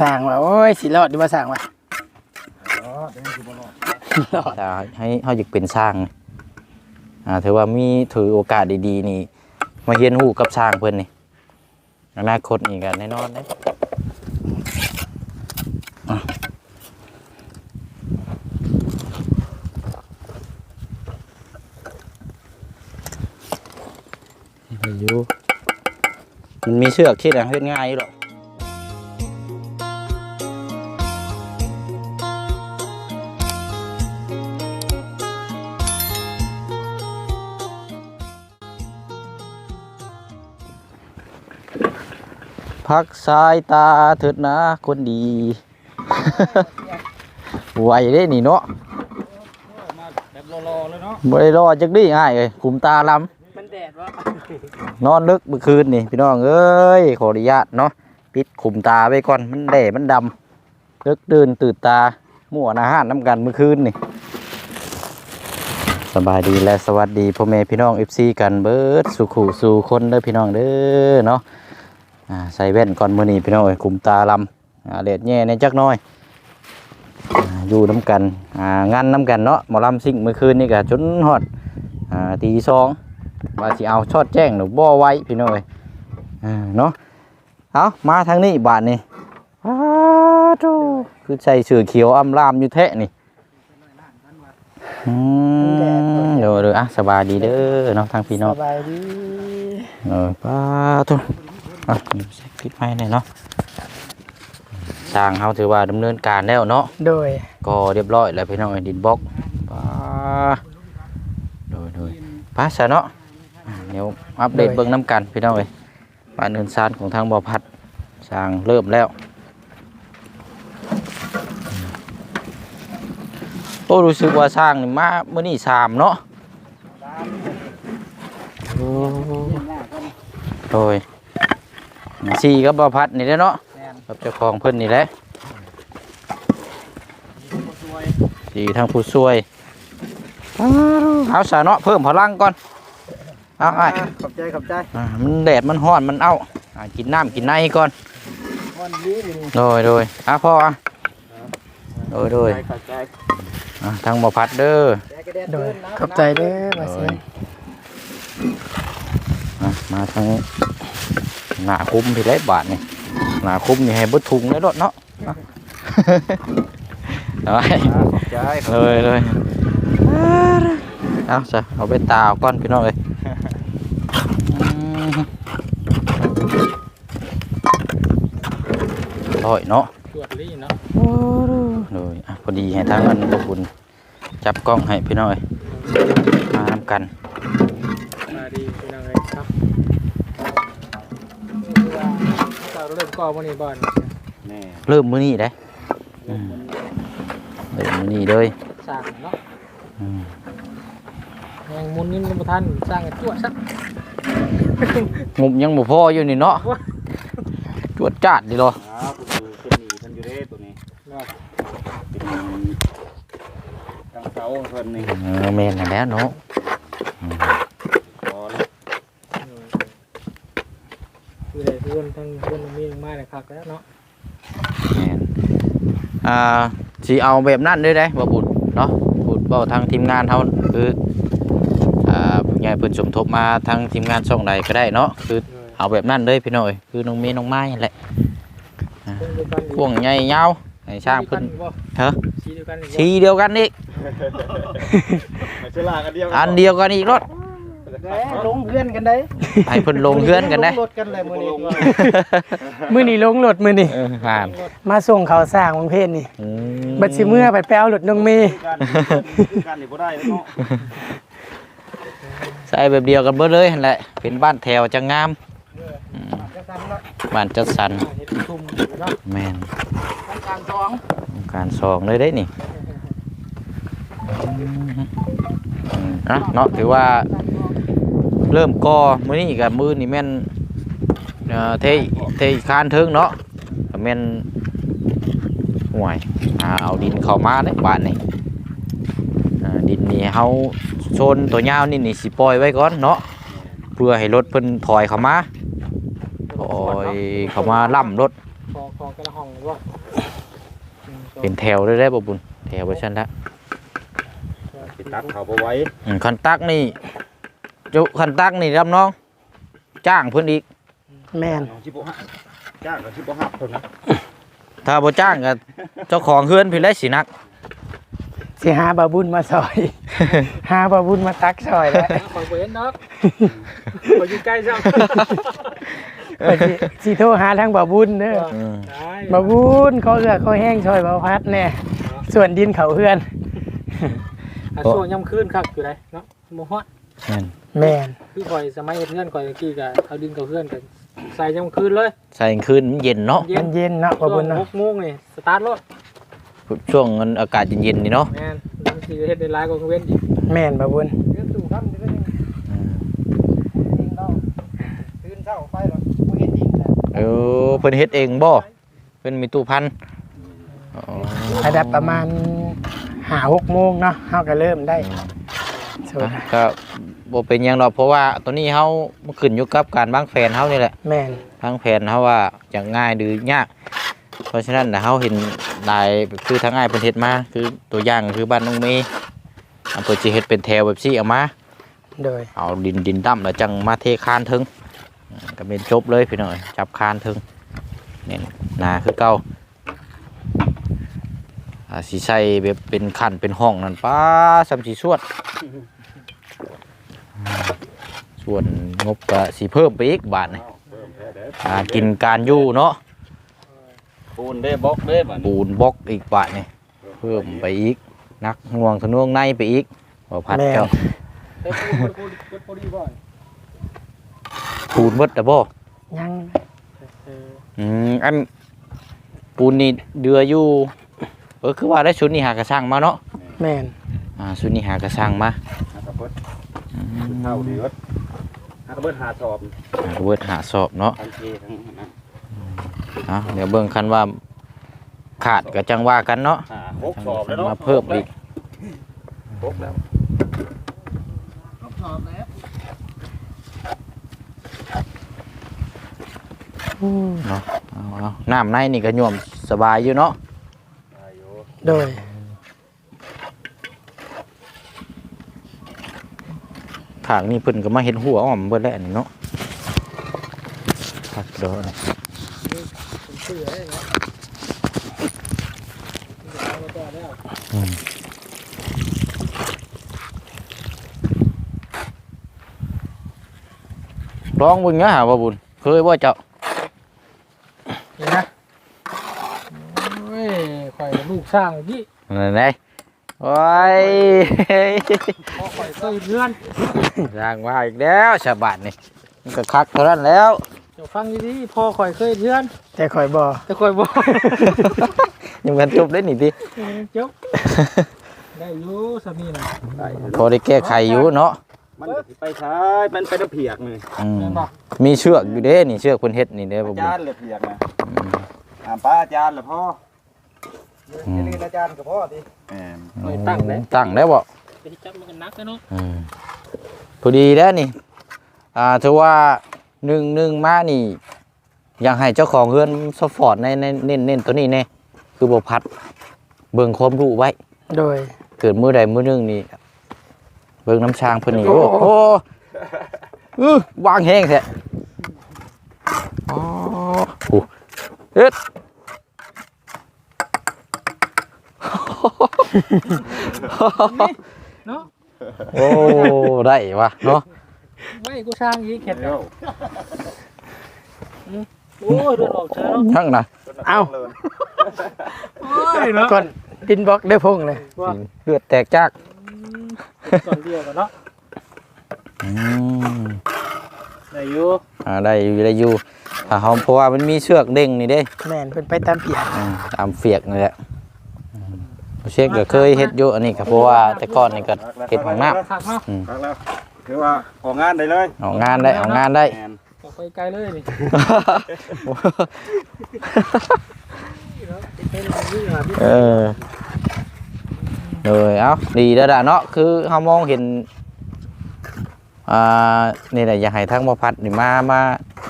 สร้างว่าโอ้ยสิรอดดีว่าสร้างว่าอ๋อเดี๋ยวนี้สิบ่รอดรอดถ้าให้เขาอยากเป็นสร้างอ่าถือว่ามีถือโอกาสดีๆนี่ มาเฮียนหูกับสร้างเพื่อนนี่อนาคตนี่ก็แน่นอนเด้อะไปอยู่มันมี เชือกที่ไหนเฮ็ดง่ายอยู่หรอกพักสายตาเถิดนะคนดี ไหวได้นี่เนาะมาแบบรอๆเลยเนาะบ่ได้รอจักดีง่ายเลยคุมตาลมันแดวะนอนลึกเมื่อคืนนี่พี่น้องเอ้ยขออนุญาตเนาะปิดคุมตาไว้ก่อนมันแดดมันดำลึกดื่นตื่นตามั่วอาหารน้ำกันเมื่อคืนนี่สบายดีและสวัสดีพ่อแม่พี่น้อง FC กันเบิร์ดสุขุสู่คนเด้อพี่น้องเด้อเนาะอ่าใส่แว่นก่อนมื้อนี้พี่น้องเอ้ยคุมตาลำเล็ดแย่ในจักน้อยอยู่น้ำกันงานน้ำกันเนาะหมอลำซิ่งเมื่อคืนนี่ก็จนฮอดอตีสอง ว่าสิเอาชอดแจ้งหรือบ่ไว้พี่น้อยอ่าเนาะเอามาทางนี้บาทนี่อ้าโธ่คือใส่เสื้อเขียวอำลามอยู่แท้นี่อืมเดี๋ยวเดี๋ยวอะสบายดีเด้อเนาะทางพี่สเนาะบายดีเออป้าทุกอะใส่คลิปให้หน่อยเนาะสร้างเฮาถือว่าดำเนินการแล้วเนาะ โดย ก็เรียบร้อยแล้วพี่น้องไอ้ดินบล็อกป้าโดยโดยป้าซะเนาะอ่า เดี๋ยวอัปเดตเบิ่งน้ำกันพี่น้องเอ้ยบ้านเนินซานของทางบ่อพัดสร้างเริ่มแล้ว โอ้รู้สึกว่าสร้างนี่มาเมื่อนี้สามเนาะโอ้โดยสี่กับบ่อพัดนี่แหละเนาะแม่นกับเจ้าของเพิ่นนี่แหละบ่สวยดีทางผู้ช่วยเอาสาเนาะเพิ่มพลังก่อน เอาไอ้ขอบใจขอบใจอ่ามันแดดมันร้อนมันเอาอ่ากินน้ำกินในก่อนวันนี้นี่โดยโดยอะพ่ออะโดยโดยขอบใจอะทางบ่พัดเด้อแดดก็แดดโดยเกินนะขอบใจเด้อว่าเสียงอะมาทางหน้าคุ้มพี่ไรบาทนี่หน้าคุ้มนี่ให้เบดทุงเลยรถเนาะอะ เอาไว้ ขอบใจขอบเลยเลยเอาจ้ะเอาไปตากก่อนพี่น้องเลย ร้อยเนาะตรวจลี่เนาะเลยอะพอดีให้ทางนั้นขอบคุณจับกล้องให้พี่น้องเลยมาทำกันมาดีเป็นยังไงครับเราเริ่มก่อวันนี้บ่อนแม่เริ่มมื้อนี้ได้อืมเริ่มมื้อนี้เลยสร้างเนาะอืมยังมุนนี่มันบ่ทันสร้างกันจวดซะงบยังบ่พออยู่นี่เนาะ จวดจาดดิเหรอครับคือเป็นหนีเพิ่นอยู่เด้ตัวนี้เนาะเป็นตั้งเสาเพิ่นนี่เออแม่นนั่นแหล้วเนาะพอแล้วคือได้เพื่อนทั้งเพื่อนมีลงมาเลยครับแล้วเนาะแม่นอ่าสิเอาแบบนั้นด้วยได้บ่บุญเนาะบุญเว้าทางทีมงานเฮาคืออ่าผู้ใหญ่เพิ่นสมทบมาทางทีมงานช่องใดก็ได้เนาะคือ เอาแบบนั้นเลยพี่น้อยคือน้องเมย์น้องไม้นั่นแหละพวงใหญ่ยาวให้ช่างเพิ่นเฮ้อสีเดียวกันอีกบ่สีเดียวกันอีกไม่ใช่ลากันเดียวอันเดียวกันอีกรถแหมลงเพื่อนกันได้ให้เพิ่นลงเฮือนกันได้ลงรถกันเลยมื้อนี้มื้อนี้ลงรถมื้อนี้เออผ่านมาส่งเขาวสร้างบางเพศนี่อืมบัดสิเมื่อไปแปลวรถน้องเมย์กันกันนี่บ่ได้แล้วเนาะใส่แบบเดียวกันเบิดเลยหั่นแหละเป็นบ้านแถวจะงามอื มจะทำเนาะบ้านจัดสรรเฮ็ดทุ่มเนาะแม่นทำการจองการสองเลยได้นี่อืมนะเนาะถือว่าเริ่มก่อมื้อนี้กับมือนี่แม่นเอ่อเทเทคานเทิงเนาะก็แม่นห่วยอ่าเอาดินเข้ามาได้บ้านนี่อ่าดินนี่เฮาโซนตัวยาวนี่นี่สิปล่อยไว้ก่อนเนาะเพื่อให้รถเพิ่นถอยเข้ามาถอยอย เขามาล่ำรถคอคอกระห้องเลยว่าเป็นแถวได้ได้บ่บุญแถวไว้ชั้นละสิตัดเขาบ่ไหว้อืมคันตักนี่จุคันตักนี่รับน้อง จ้างเพิ่นอีกแม่นน้องสิบ่ฮักจ้างก็สิบ่ฮักเพิ่นนะถ้าบ่จ้างก็เจ้าของเฮือนพี่แลสินักสิหาบาบุญมาซอยหาบาบุญมาตักซอยแล้วคอยเห็นดอกคอยอยู่ใกล้จั งก็สิสิโทรหาทางบาบุญเด้ออืมได้บาบุญเขาเอือเขาแห้งซอยบาพัดแน่ส่วนดินเขาเฮือนอะช่วงย่ำคืนครับอยู่ไหนเนาะโมฮอดนั่นแม่นคือคอยสมัยเฮ็ดเพื่อนคอยตะกี้ก็เอาดินกับเพื่อนกันใส่ย่ำคืนเลยใส่คืนมันเย็นเนาะเย็มันนเย็นเนาะบาบุญช่วงเนาะหกโมงนี่สตาร์ทรถช่วงมันอากาศเย็นๆนี่เนาะแม่นบางทีเฮ็ดได้หลายกว่าเว้นอีกแม่นบาบุญเรื่องตู่ครับเรื่อง อืม จริงเราตื่นเช้าไปแล้วบ่เฮ็ดจริงแหละ เออเพิ่นเฮ็ดเองบ่เพิ่นมีตู้พันอ๋อระดับประมาณหาหกโมงเนาะเฮาก็เริ่มได้สวดอะก็บ่เป็นหยังดอกเพราะว่าตอนนี้เฮามันขึ้นอยู่กับการวางแผนเฮานี่แหละแม่นวางแผนเฮาว่าจะง่ายหรือยาก เพราะฉะนั้นน่ะเฮาเห็นหลายคือทางง่ายเพิ่นเฮ็ดมาคือตัวอย่างคือบ้านน้องเมย์อำเภอสิเฮ็ดเป็นแถวแบบซี่เอามาโดยเอาดินดินดำแล้วจังมาเทคานถึงอืม ก็เป็นจบเลยพี่น้อยจับคานถึงนี่หนาคือเก่าอ่าสิใส่แบบเป็นขั้นเป็นห้องนั่นป้าสำสีสวดอืมส่วนงบก็สิเพิ่มไปอีกบาทนี่เพิ่มแท้เด้ออ่ากินการอยู่เนาะปูนเด้บล็อกเด้บัดนี้ปูนบล็อกอีกบาทนี่เพิ่มไปอีก นักห่วงทะนวงในไปอีกบ่พัดแม่นเจ้า ปูนหมดแต่บ่ยังเอออืมอันปูนนี่เดืออยู่เออคือว่าได้ชุดนี้หากระช่างมาเนาะแม่นอ่าชุดนี้หากระช่างมาหากระเบิดเท่าเดือดหากระเบิดหาสอบหากระเบิดหาสอบเนาะทันทีทั้งนั้นอะเดี๋ยวเบิ่งคันว่าขาดก็จังว่ากันเนาะหาหกสอบแล้วเนาะมาเพิ่มอีกหกแล้วสอบแล้ว เนาะเอาเอาน้ำในนี่ก็ย่วมสบายอยู่เนาะได้อยู่โดยทางนี้เพิ่นก็มาเห็นหัวอ้อมเบิดแล้วนี่เนาะพักเดี๋ยวนะผมเสือได้แล้วเอามาต่อแล้วลองเบิ่งเนาะหาว่าบุญเคยบ่เจ้า นี่นะโอ้ยข่อยลูกสร้างพี่นั่นไงโอ้ยพ่อข่อยเคยเรือน ร่างว่าอีกแล้วชาวบ้านนี่มันก็คักเท่านั้นแล้ว เดี๋ยวฟังดีๆพ่อข่อยเคยเรือน แต่ข่อยบ่แต่ข่อยบอกยังกันจบได้นี่ติจบ ได้อยู่สามีนะได้อยู่พอได้แก้ไขอยู่เนาะ มันก็สิไปใช้มันไปน้ำเพียกนี่อืมแม่นบอกมีเชือกอยู่เด้นี่เชือกเพิ่นเฮ็ดนี่เด้บ่อาบุญจารย์เลยเพียกนะถามป้าอาจารย์เลยพ่ออืมอาจารย์กับพ่อดิแหมข่อยตั้งแล้วตั้งแล้วบ่ไปจับมันกันนักเลยเนาะอืมพอดีแล้วนี่ อ่าถือว่าหนึ่งหนึ่งมานี่ อยากให้เจ้าของเฮือนสปอร์ตในในเน้นเน้นตัวนี้แน่คือบ่พัด เบิ่งความรู้ไว้ โดย เกิดมือใดมือหนึงนี่เบิ่งน้ำช้างเพิ่นนี่โอ้โหอื้อวางแห้งแท้อ๋อโอ้เอ็ดเนาะโอ้ได้วะเนาะไม่กูสร้างยีเข็ดเดี๋ยวโอ้ยเดือดออกเช้ายังนะเอ้าเลยโอ้ยเนาะก่อนดินบล็อกได้พงเลยว่าเลือดแตกจาก ก่อนเดียวกันเนาะอืมได้อยู่อ่าได้อยู่ได้อยู่ถ้าเฮาเพราะว่ามันมีเชือกเด้งนี่เด้แม่นเพิ่นไปตามเปียกอืมตามเฟียกนี่แหละอืมเช่นก็เคยเฮ็ดอยู่อันนี้ก็เพราะว่าแต่ก่อนนี่ก็เฮ็ดของน้ขักเนาะพักแล้วคือว่าออกงานได้เลยำเอางานได้เอางานได้ แมนออกไปไกลเลยนี่เป็นอะไรนี่ล่ะพี่เออ เลยเอ้าดีแล้วล่ะเนาะคือเฮามองเห็นอ่านี่แหละอยากให้ทั้งบ่พัดนี่มามา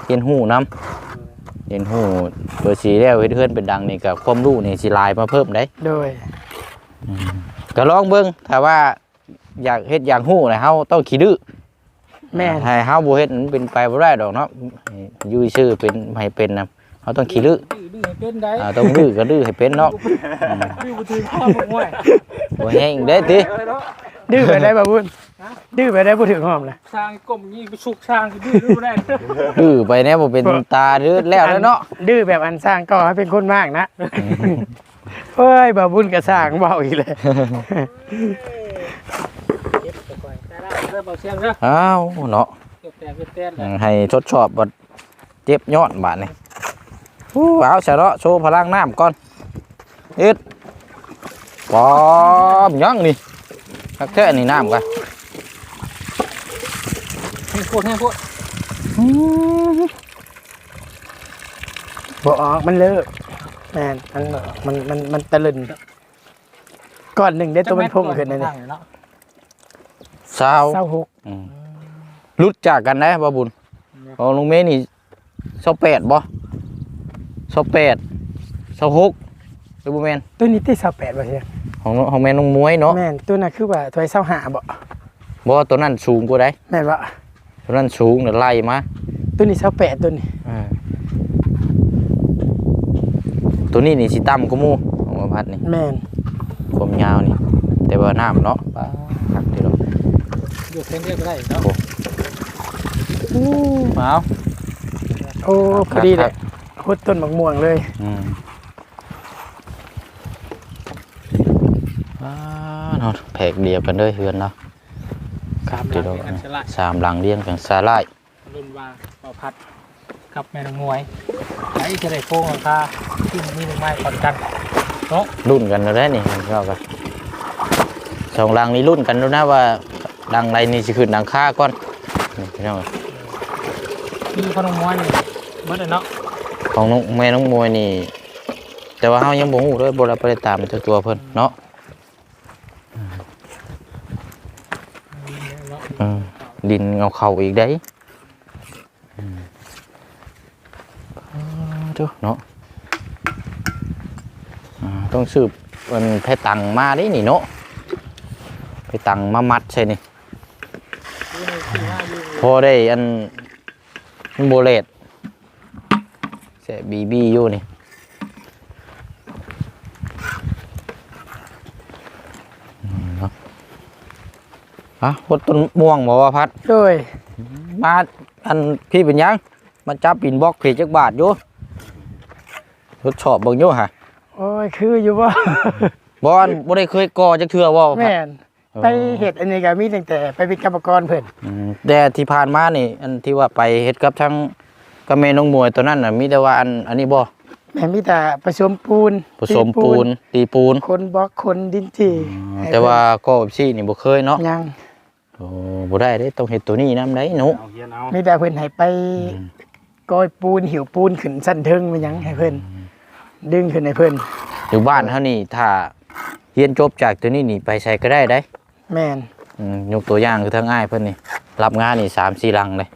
เรียนหูนํเรียนฮู้เพื่อสิแล้วเฮ็ดเฮือนเป็นดังนี่ก็ความรู้นี่สิหลายมาเพิ่มได้โดยก็ลองเบิ่งถ้าว่าอยากเฮ็ดอยากฮู้นะเฮาต้องขี้ดื้อแม่นให้เฮาบ่เฮ็ดมันเป็นไปบ่ได้ดอกเนาะอยู่ชื่อเป็นให้เป็นนะเฮาต้องขี้ดื้อดื้อดื้อให้เป็นได้อ่าต้องดื้อก็ดื้อให้เป็นเนาะดื้อบ่ถึงข้อบ่ง่วย บ่แห้งได้ติเอาเลยเนาะดื้อไปได้บ่บุญดื้อไปได้บ่ถึงหอมเลยสร้างกลมยิงไปสุกสร้างสิดื้อดื้อบ่ได้ดื้อไปแน่บ่เป็นตาดื้อแล้วแล้วเนาะดื้อแบบอันสร้างก็ให้เป็นคนมากนะเฮ้ยบ่บุญก็สร้างเบาอีกเลยเก็บไปก่อนได้แล้วเริ่มเอาเสียงเด้ออ้าวเนาะเก็บแต่เก็บแต่นอืมให้ทดสอบบ่เจ็บยอดบาดนี่อู้เอาซะเนาะโชว์พลังน้ำก่อนเอ็ด ปอมยังนี่คักแท้นี่น้ำกะให้โคตรให้โคตรบ่ออกมันเลิกแม่นมันมันมันมันตะลึนก้อนหนึ่งได้ตัวมันพุ่งขึ้นเลยนี่เนาะสาวเศร้าหกอืมรุดจากกันนะบ่บุญของลุงเมนี่เศร้าแปดบ่เศร้าแปดเศร้าหกหรือบ่แม่นตัวนี้ที่เศร้าแปดบ่ใช่ ของของแม่นลุงมวยเนาะแม่นตัวน่ะคือว่าถอยเศร้าหาบ่บ่ตัวนั้นสูงกว่าได้แม่นบ่ตัวนั้นสูงเดี๋ยวไล่มาตัวนี้เศร้าแปดตัวนี้อ่าตัวนี้นี่สิต่ำกว่าหมู่ของประพัดนี่แม่นความยาวนี่ แต่ว่าน้ำเนาะป้าครับที่เราอยู่เส้นเรียกก็ได้เนาะเอาโอ้พอดีเลยฮุดต้นมะม่วงเลยอืม อ่าเนาะแผกเดียวกันเลยเฮือนเนาะครับที่เราสามหลังเรียงกันสาไลรุ่นวางเป่าพัดกับแม่นงมวยไอ้จะได้โค้งราคาที่มันมีหนึ่งไม้ก่อนกันเนาะรุ่นกันแล้วนี่เรากันสองหลังนี้รุ่นกันแล้วนะว่าหลังไรนี่สิขึ้นหลังค่าก่อนนี่พี่น้องที่ขนมมวยนี่เบิดเลยเนาะของน้องแม่น้องมวยนี่ แต่ว่าเฮายังบ่ฮู้เลยบ่ได้ไปตามเจ้าตัวเพิ่นเนาะอืม ดินเอาเข้าอีกได้อืมอ่าเด้อเนาะต้องสืบมันแพตังมาได้นี่เนาะไปตังมามัดใช่นี่พอได้อันโบเลตเสบีบีอยู่นี่อืมเนาะ อะพดต้นม่วงบอกว่าพัดโดยมาอันพี่เป็นหยังมาจับปินบล็อกเพจจักบาทอยู่ทดสอบเบิ่งอยู่ฮะโอ้ยคืออยู่บ่บอนบ่ได้เคยก่อจักเทื่อว่าพัดแม่นไปเฮ็ดอันนี้ก็มีตั้งแต่ไปเป็นกรรมกรเพิ่นอืมแต่ที่ผ่านมานี่ อันที่ว่าไปเฮ็ดกับทั้งกับแม่น้องมวยตัวนั้นน่ะมีแต่ว่าอันอันนี้บ่แม่มีแต่ผสมปูนผสมปูนตีปูนคนบล็อกคนดินที่ให้แต่ว่าก็แบบซี่นี่บ่เคยเนาะยัง โอ้บ่ได้เด้ต้องเฮ็ดตัวนี้นำได้หนูเอาเฮียนเอามีแต่เพิ่นให้ไปกอยปูนหิวปูนขึ้นสั้นเทิงมันหยังให้เพิ่นดึงขึ้นให้เพิ่นอยู่บ้านเฮานี่ถ้าเรียนจบจากตัวนี้นี่ไปใช้ก็ได้ได้แม่นอืมยกตัวอย่างคือทางอ้ายเพิ่นนี่ รับงานนี่3 4ลังเลย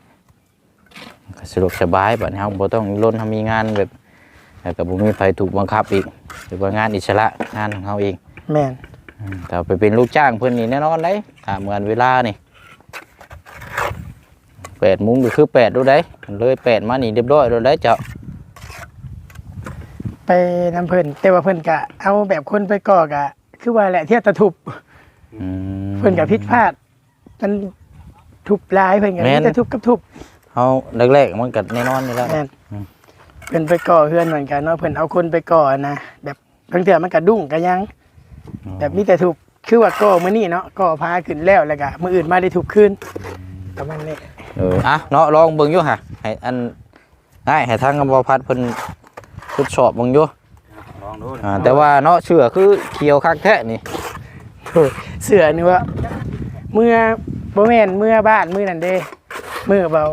ก็สะดวกสบายบัดนี้เฮาบ่ต้องล้นเฮามีงานแบบแล้วก็บ่มีไฟถูกบังคับอีกหรือว่างานอิสระงานของเฮาเองแม่นอืม แต่ไปเป็นลูกจ้างเพื่อนนี่แน่นอนเลยตามงานเวลานี่แปดโมุ้งก็คือแปดดูได้เลยแปดมานี่เรียบร้อยดูได้เจ้าไปนำเพิ่นแต่ว่าเพิ่นก็เอาแบบคนไปก่อกะ คือว่าแหละเที่ยวตะทุบอืมเพิ่นก็ผิดพลาดมันทุบหลายเพิ่นก็แม่มีนแต่ทุบกับทุบเขาแรกๆมันก็แน่นอนนี่แหล้วแม่นอืมเพิ่นไปก่อเฮือนเหมือนกันเนาะเพิ่นเอาคนไปก่อนะแบบบางเทื่อมันก็ดุ้งก็ยัง แบบมีแต่ทุบคือว่าก่อมื้อนี้เนาะก่อพาขึ้นแล้วแล้วก็มื้ออื่นมาได้ทุบคืนประมาณนี้เอออะเนาะลองเบิ่งอยู่ฮะให้อันได้ให้ทางกำบพัดเพิ่นทดสอบเบิ่งอยู่ลองดูอ่าแต่ว่าเนาะเชื่อคือเขียวคักแท้นี่โถ่เสือนี่ว่าเมื่อบ่แม่นเมื่อบ้านมื้อนั้นเด้มื้อเบา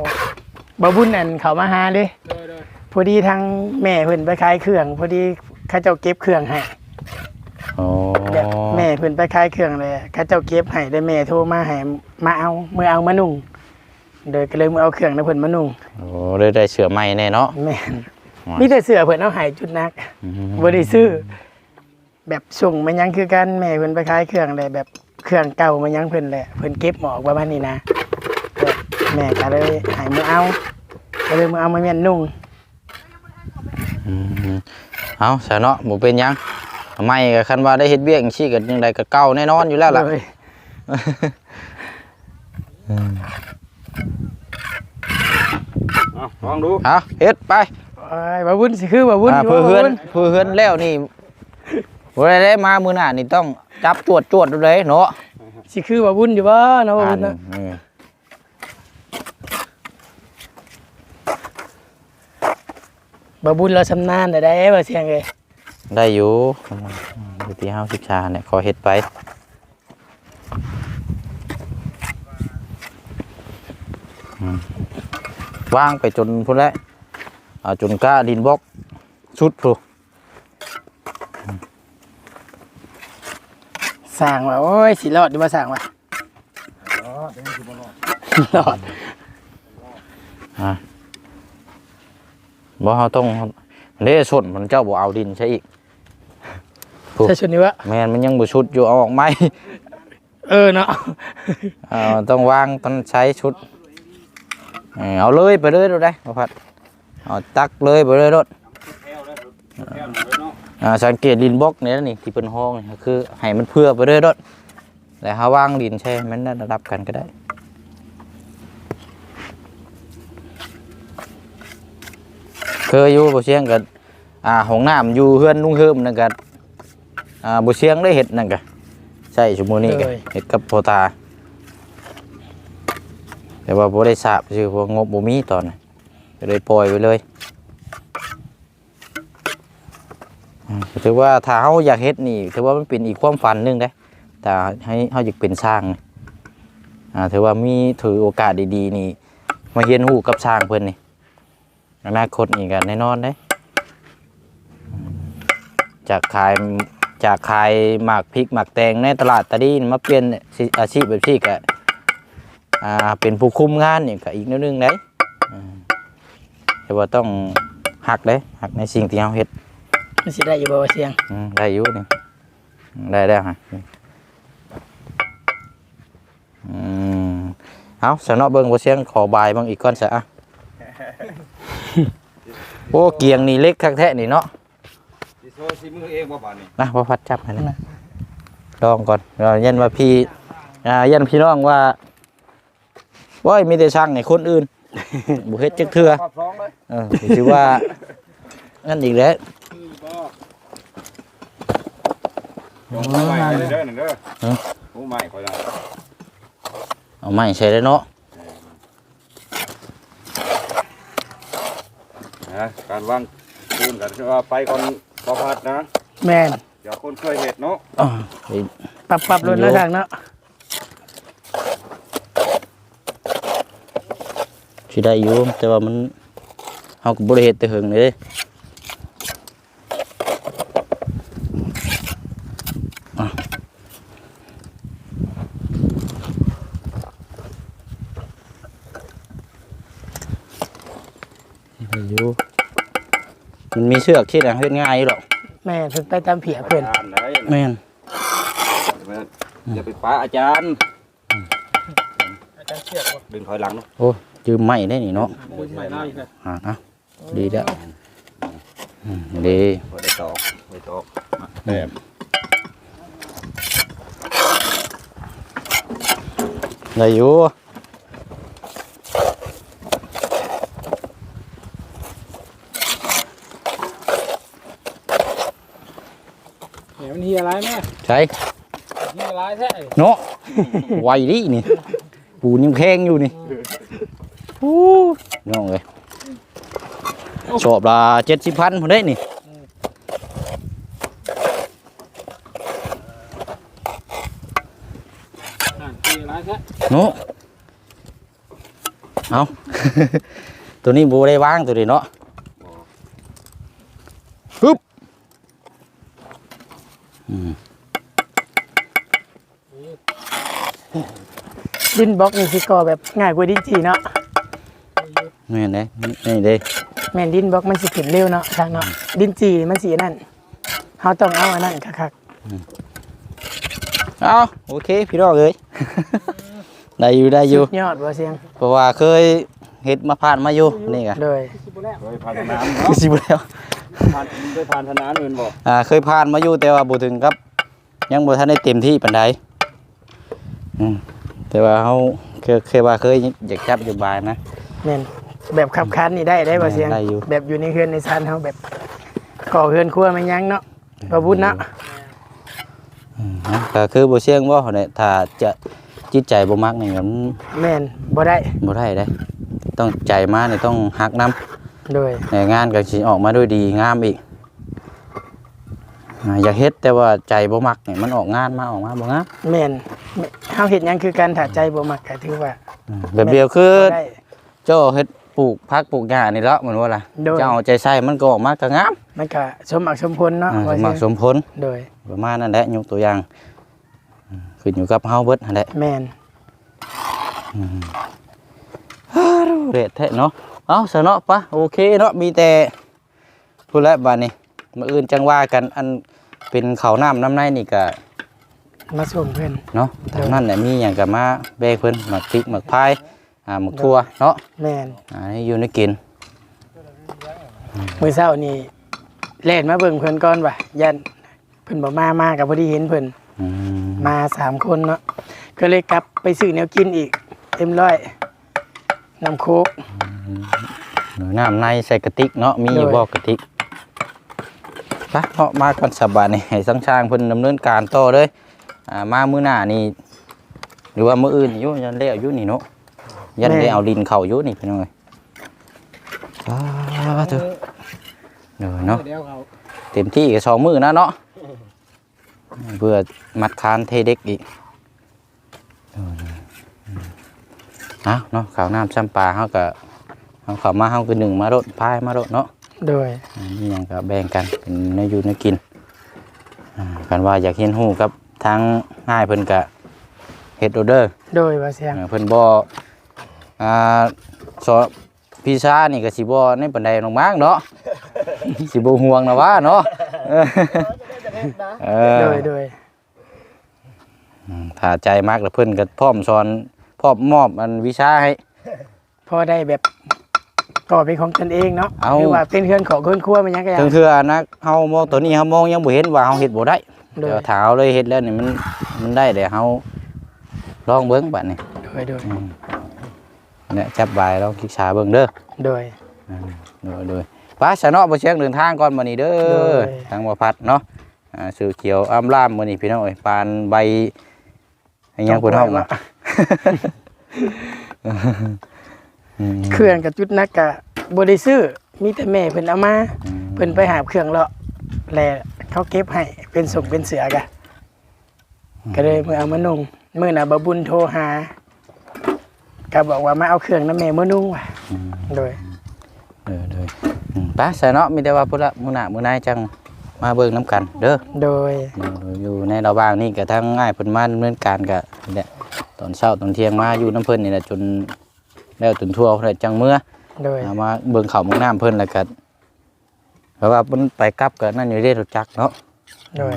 เบาบุญนั่นเขามาหาเด้โดยโดยพอดีทางแม่เพิ่นไปขายเครื่อง พอดีเขาเจ้าเก็บเครื่องให้อ๋อแบบแม่เพิ่นไปขายเครื่องเลยเขาเจ้าเก็บให้ได้แม่โทรมาให้มาเอาเมื่อเอามานุ่งเดยก็เลยมือเอาเครื่องนะเพิ่นมานุ่งโอ้ได้ได้เสือใหม่แน่เนาะแม่นมีแต่เสื้อเพิ่นเอาให้จุดนักอืมบ่ได้ซื้อแบบส่งมันยังคือกันแม่เพิ่นไปขายเครื่องเลยแบบเครื่องเก่ามันยังเพิ่นแหละเพิ่นเก็บหมอกประมาณนี้นะแบบแม่ก็เลยให้มือเอาก็เลยมือเอามาแม่นนุ่งอืมเอาซะเนาะบ่เป็นหยังทำ ไมก็คันว่าได้เฮ็ดเวียกจังซี่ก็จังไดก็เก่าแน่นอนอยู่แล้วล่ะเลยเอาลองดูเอาเฮ็ดไปโอ้ยบ่วุ่นสิคือบ่วุ่นอ่ายู่เพื่อบ่เฮือนวุ่นเพื่อเฮือนแล้วนี่บ่ได้ได้มามื้อหน้านี่ต้องจับจวดจวดดูเลยเนาะสิคือบ่วุ่นอยู่บ่เนาะบ่วุ่นเนาะอืมบ่วุ่นเราชำนาญได้ได้บ่เสียงเอ้ย ได้อยู่อยู่ที่เฮาศึกษาเนี่ยขอเฮ็ดไปอืมวางไปจนพุ่นแล้วอ่าจนกล้าดินบล็อกสุดพุ่นสร้างว่าโอ้ยสิรอดดีบ่สร้างว่าอ๋อเดี๋ยวมันสิบ่รอดรอดอะบ่เฮาต้องเล่สดมันเจ้าบ่เอาดินใช่อีกถูก ใช่ชุดนี้วะแม่นมันยังบ่ชุดอยู่เอาออกไหมเออเนาะเอาต้องวางต้องใช้ชุด เออเอาเลยไปเลยดูได้บ่พัดเอาตักเลยไปเลยรถแถวเลยแถวหนึ่งเลยเนาะอ่าสังเกตดินบล็อกเนี่ยนี่ที่เป็นห้องนี่คือให้มันเพื่อไปเลยรถแล้วหาวางดินใช่มันได้ระดับกันก็ได้เคยอยู่บ่เชียงกับอ่าห้องน้ำอยู่เฮือนลุงเฮิมนั่นก็ อ่าบ่เชียงได้เห็ดนั่นก็ใช่ชั่วโมงนี้ก็เห็ดกับโพตา แต่ว่าบ่ได้ทราบชื่อเพราะงบบ่มีตอนนั้นก็เลยปล่อยไปเลยอืมถือว่าถ้าเฮาอยากเฮ็ดนี่ถือว่ามันเป็นอีกความฝันหนึงเด้แต่ให้เฮาอยากเป็นช่างนี่อ่าถือว่ามีถือโอกาสดีๆนี่ มาเรียนรู้กับช่างเพิ่นนี่อนาคตนี่กันแน่นอนเด้อืมจากขาย จากขายหมากพริกหมากแตงในตลาดตะดีนมาเปลี่ยนสิอาชีพแบบนี้ก็อ่าเป็นผู้คุมงานนี่ก็อีกแนวหนึงเด้อืมแต่ว่าต้องหักเด้หักในสิ่งที่เราเฮ็ดมันสิได้อยู่บ่ว่าเสียงอืมได้อยู่นี่ได้แล้วฮะอืมเอาสนอเบิ่งบ่เสียงขอบายเบิ่งอีกก่อนซะอะโอ้เกียงนี่เล็กคักแท้นี่เนาะ สิโซ่สิมือเองบ่บาดนี้นะพอพัดจับให้นะลองก่อนเรายันว่าพี่อ่ายันพี่น้องว่าว้ยมีแต่ช่างให้คนอื่นบุเฮ็ดจักเทื่อครอบครองเลยเออถือว่านั่นอีกแล้วลงไปไว้เลยเด้อนั่นเด้อฮะหูใหม่ข่อยนะเอาไม้ใช้ได้เนาะนะการวางปูนกันคือว่าไปก่อน บ่พัดนะ แม่นเดี๋ยวคนเคยเฮ็ดเนาะอ่าปรับปรับรถแล้วทางเนาะสิได้อยู่แต่ว่ามันเฮาก็บ่ได้เฮ็ดแต่เฮิงเด้อะได้อยู่ มันมีเชือกที่น่ะเฮ็ดง่ายอยู่หรอกแม่นเพิ่นไปตามเผียเพิ่นอาจารย์ไหนแม่นอย่าไปป้าอาจารย์อาจารย์เชือกว่าดึงถอยหลังเนาะโอ้ยืมไม้ได้นี่เนาะบุญใหม่เล่าอีกแล้วอ่าเอาดีแล้วอืมดีบ่ได้ตอกบ่ได้ตอกแต้มได้อยู่ เดี๋ยวมันเฮียอะไรแม่ใช่เฮียอะไรแท้เนาะไวดินี่ปูนยังแพงอยู่นี่โอ้น้องเลยชอบละเจ็ดสิบพันพอได้นี่อ่านเฮียอะไรแท้เนาะเอาตัวนี้บูได้วางตัวนี้เนาะฮึบอืม ดินบล็อกนี่สิก่อแบบง่ายกว่าดินจีเนาะนี่นเด้นี่เด้แม่นดินบล็อกมันสิขึ้นเร็วเนาะทางเนาะดินจีมันสีนั่นเฮาต้องเอาอันนั้นคักเอาโอเคพี่น้องเอ้ยได้อยู่ได้ๆอยู่สุดยอดบ่เสียงเพราะว่าเคยเฮ็ดมาผ่านมาอยู่นี่ก็เลยเคยผ่านสนามคือเนาะสิบ่แล้วผ่านเคยผ่านสนามเงินบอกอ่าเคยผ่านมาอยู่แต่ว่าบ่ถึงครับ ยังบ่ทันได้เต็มที่ปานใดอืม แต่ว่าเฮาเคยเคยว่าเคยอยากจับอยู่บายนะ แม่นแบบขับคันนี่ได้ได้บ่เสียง ได้อยู่ แบบอยู่ในเฮือนในซานเฮาแบบก่อเฮือนครัวมันยังเนาะบ่บุญเนาะอืมนะก็คือบ่เสี่ยงบ่เนี่ยถ้าจะจิตใจบ่มักนี่มันแม่นบ่ได้บ่ได้เด้ ต้องใจมานี่ต้องฮักนํโดยในงานก็สิออกมาด้วยดีงามอีก อ่าอยากเฮ็ดแต่ว่าใจบ่มักนี่มันออกงานมาออกมาบ่งามแม่นเฮาเฮ็ดหยังคือการถ้าใจบ่มักก็ถือว่าอืมแบบเดียวคือบ่ได้เจ้าเฮ็ดปลูกผักปลูกหญ้านี่แล้วเหมือนว่าล่ะโดยเจ้าเอาใจใส่มันก็ออกมาก็งามมันก็สมอักสมผลเนาะอ่าสว่ามเสีมัยกงสมผลโดยประมาณนั้นแหละยกตัวอย่างอืมขึ้นอยู่กับเฮาเบิดนั่นแหละแม่นเด็ดแท้เนาะเอาซะเนาะปะโอเคเนาะมีแต่พูดแล้วบัดนี้ มื้ออื่นจังว่ากันอันเป็นข้าวน้ำน้ำในนี่ก็มาส่งเพิ่นเนาะทางนั้นน่ะมีหยังก็มาแบ่งเพิ่นหมักพริกหมักพายอ่าหมักทั่วเนาะแม่นอ่าให้อยู่ในกินมื้อเช้านี่แล่นมาเบิ่งเพิ่นก่อนว่ายันเพิ่นบ่มามาก็พอดีเห็นเพิ่นอืมมาสามคนเนาะก็เลยกลับไปซื้อแนวกินอีก เต็มร้อยน้ำโคกน้ำในใส่กระติกเนาะมีอยู่โดยบ่กระติก ไปเนาะมาก่อนสบายนี่ให้สังช่างเพิ่นดำเนินการต่อเลยอ่ามามื้อหน้านี่หรือว่ามื้ออื่นอยู่ยันแล้วอยู่นี่เนาะยันได้เอาดินเข้าอยู่นี่พี่น้องเอ้ยอ้าวเถอะเดี๋ยเนาะเต็มที่ก็สองมื้อนะเนาะเพื่อมัดคานเทเด็กอีกเอาเนาะข้าวน้ำซ้ำปลาเฮาก็เอาเข้ามาเฮาคือหนึ่งมารดพายมารดเนาะ โดยอันนี่ยังก็แบ่งกันเป็นเนื้ออยู่เนื้อกินอ่ากันว่าอยากเห็นหูกับทางง่ายเพิ่นกะเฮ็ดโอเดอร์ โดยว่าเสียงเพิ่นบ่อ่าสอพิซซ่านี่ก็สิบ่ในปานใดลงมากเนาะสิบ่ห่วงนะว่าเนาะเออเออโดยโดยอืมถ้าใจมากแล้วเพิ่นก็พร้อมสอนพร้อมมอบอันวิชาให้พอได้แบบ ก่อเป็นของตนเองเนาะเอา คือว่าเป็นเพื่อนของคนครัวมันยังก็ยัถึงงเทื่อนะเฮามองตัวนี้เฮามองยังบ่เห็นว่าเฮาเฮ็ดบ่ได้โดเดี๋ยยวถ้าเอาเลยเฮ็ดแล้วนี่มันมันได้เดี๋ยวเฮาลองเบิ่งบัดนี้โดยโดยอืมเนี่ยจับบายลองศึกษาเบิ่งเด้อโดยอืมโดยโดยป้าชะเนาะบ่เชียงเดินทางก่อนมื้อนี้เด้โดอยทางบ่พัดเนาะอ่าสื่อเขียวอ้ำล่ามมื้อนี้พี่น้องเอ้ยปานใบให้ยัง เพิ่นเฮามาอืมเครื่องกับจุดนักกะบ่ได้ซื้อมีแต่แม่เพิ่นเอามาอืมเพิ่นไปหาเครื่องเลาะแล้วเขาเก็บให้เป็นส่งเป็นเสือกะก็เลยมือเอามานุ่งมื้อน่ะบ่บุญโทรหาก็บอกว่ามาเอาเครื่องนํแม่มื้อนุ่งว่ะอืมโดยเด้อเด้ออืมไป้าชะเนาะมีแต่ว่าพุ่นละมื้อหน้ามื้อหน้าจังมาเบิ่งนํกัน เด้อโดยอยู่อยู่ในระหว่างนี้ก็ทั้งง่ายเพิ่นมาดำเนินการก็นี่แหละตอนเช้าตอนเที่ยงมาอยู่น้ำเพิ่นนี่แหละจน แล้วจนทั่วเลยจังเมื่อโดยเอามาเบิ่งข้าวเมืองน้ำเพิ่นแล้วก็เพราะว่ามันไปกลับก็นั่นอยู่เด้รถจักรเนาะโดย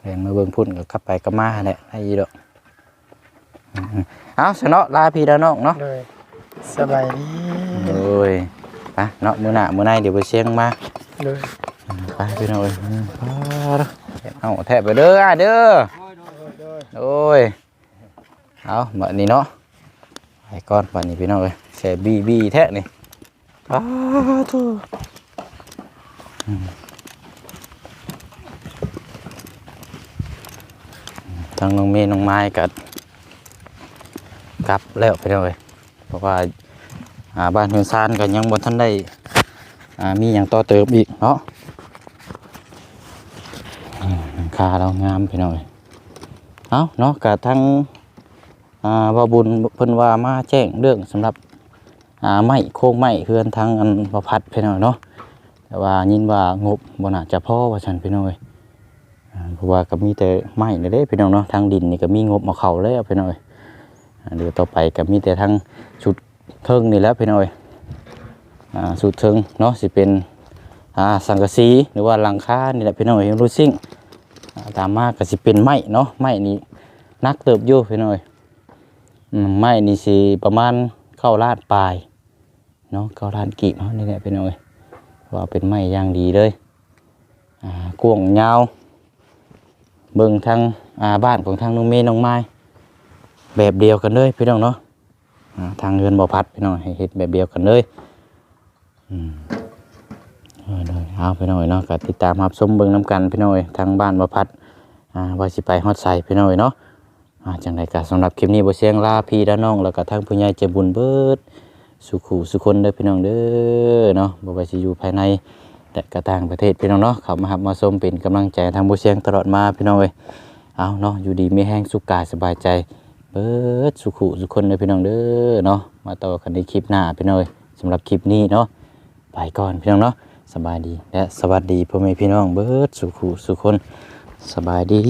เรียนมาเบิ่งพุ่นก็กลับไปกลับมาแหละให้อีดอกอืมๆเอาซะเนาะลาพี่แล้วน้องเนาะ โดยสบายดีโอ้ยไปเนาะมื้อหน้ามื้อในเดี๋ยวไปเชียงมา โดย ไปพี่น้องเอ้ยอืมไปเด้อเอาแทบไปเด้ออ้ายเด้อโอ้ย เอาบัดนี้เนาะ ไปก่อนบัดนี้พี่น้องเอ้ยแชบีบีแท้นี่อ้าวโธ่อืมทางน้องเมย์น้องไม้กักลับแล้วพี่น้องเอ้ยเพราะว่าอ่าบ้านเฮือนซานก็ยังบ่ทันได้อ่ามีหยังต่อเติมอีกเนาะคาเรางามไปหน่อยเอาเนาะกะทั้ง อ่าบาบุญเพิ่นว่ามาแจ้งเรื่องสำหรับอ่าไม้โค้งไม้เพื่อนทางอันประพัดไปหน่อยเนาะแต่ว่ายินว่างบบ่น่าจะพอว่าฉันไปหน่อยเพราะว่าก็มีแต่ไม้นี่เด้พี่น้องเนาะทางดินนี่ก็มีงบมาเข้าแล้วไปหน่อยเดี๋ยวต่อไปก็มีแต่ทางชุดเทิงนี่แหล้วพี่น้อยอ่าสุดเทิงเนาะสิเป็นอ่าสังกะสีหรือว่าหลังคานี่แหละพี่น้องเอ้ยรูซิ่งตามมากก็สิเป็นไม้เนาะไม้นี่นักเติบอยู่พี่น้อย ไม้นี่สิประมาณเข้าลาดปลายเนาะเข้าลาดกีบเนาะนี่แหละพี่น้องเอยว่าเป็นไม้ย่างดีเลยอ่ากวงยาวเบิ่งทางอ่าบ้านของทางน้องเมย์น้องไม้แบบเดียวกันเลยพี่น้องเนาะทางเรือนบ่อพัดพี่น้องให้เฮ็ดแบบเดียวกันเลยอืมเออเด้อเอาพี่น้อยเนาะก็ติดตามรับชมเบิ่งน้ำกันพี่น้อยทางบ้านบ่อพัดอ่าว่าสิไปฮอดไสพี่น้อยเนาะ อ่าจังไดก็สำหรับคลิปนี้บ่เสียงลาพี่และน้องแล้วก็ทางผู้ใหญ่ใจบุญเบิดสุขุสุคนเด้อพี่น้องเด้อเนาะบ่ว่าสิอยู่ภายในและก็ต่างประเทศพี่น้องเนาะเข้ามาหับมาชมเป็นกำลังใจทางผู้เชียงตลอดมาพี่น้องเอ้ยเอาเนาะอยู่ดีไม่แห้งสุขกายสบายใจเบิดสุขุสุคนเลยพี่น้องเด้อเนาะมาต่อกันในคลิปหน้าพี่น้องเอ้ยสำหรับคลิปนี้เนาะไปก่อนพี่น้องเนาะสบายดีและสวัสดีพ่อแม่พี่น้องเบิดสุขุสุคนสบายดี